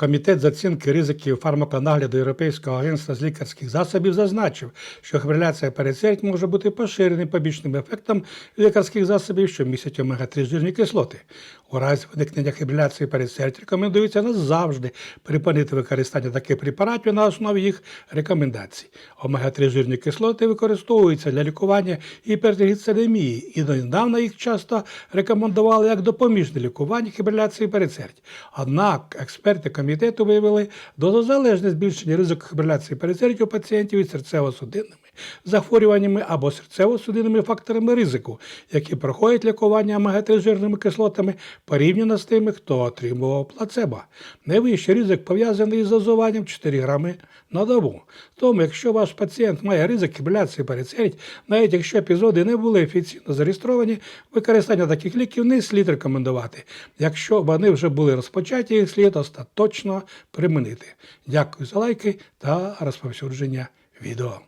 Комітет з оцінки ризиків фармаконагляду Європейського агентства з лікарських засобів зазначив, що фібриляція передсердь може бути поширеним побічним ефектом лікарських засобів, що містять омега-3 жирні кислоти. У разі виникнення фібриляції передсердь рекомендується назавжди припинити використання таких препаратів на основі їх рекомендацій. Омега-3 жирні кислоти використовуються для лікування гіпертигіцидемії, і недавно їх часто рекомендували як допоміжне лікування фібриляції передсердь. Однак експерти комітету виявили до залежне збільшення ризику фібриляції пересердів пацієнтів із серцево-судинними захворюваннями або серцево-судинними факторами ризику, які проходять лікування омега-3 жирними кислотами порівняно з тими, хто отримував плацебо. Найвищий ризик пов'язаний із дозуванням 4 грами на добу. Тому, якщо ваш пацієнт має ризик фібриляції передсердь, навіть якщо епізоди не були офіційно зареєстровані, використання таких ліків не слід рекомендувати. Якщо вони вже були розпочаті, їх слід остаточно примінити. Дякую за лайки та розповсюдження відео.